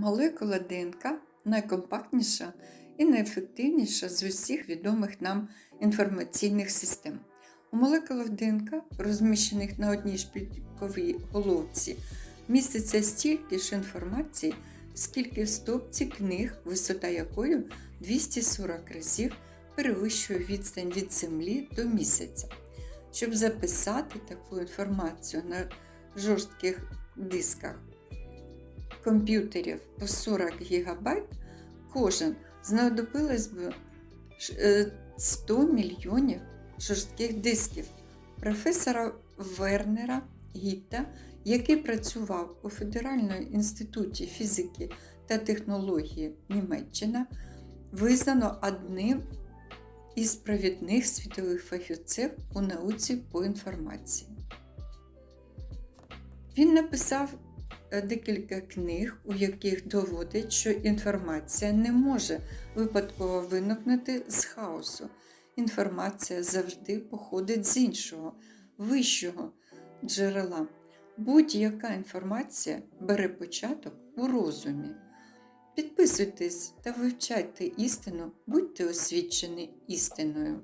Молекула ДНК найкомпактніша і найефективніша з усіх відомих нам інформаційних систем. У молекулах ДНК, розміщених на одній шпильковій головці, міститься стільки ж інформації, скільки в стопці книг, висота якої 240 разів перевищує відстань від Землі до місяця. Щоб записати таку інформацію на жорстких дисках комп'ютерів по 40 ГБ, кожен знадобилось би е, 100 мільйонів жорстких дисків. Професора Вернера Гітта, який працював у Федеральному інституті фізики та технології Німеччина, визнано одним із провідних світових фахівців у науці по інформації. Він написав е, декілька книг, у яких доводить, що інформація не може випадково виникнути з хаосу. Інформація завжди походить з іншого, вищого джерела. Будь-яка інформація бере початок у розумі. Підписуйтесь та вивчайте істину, будьте освічені істиною.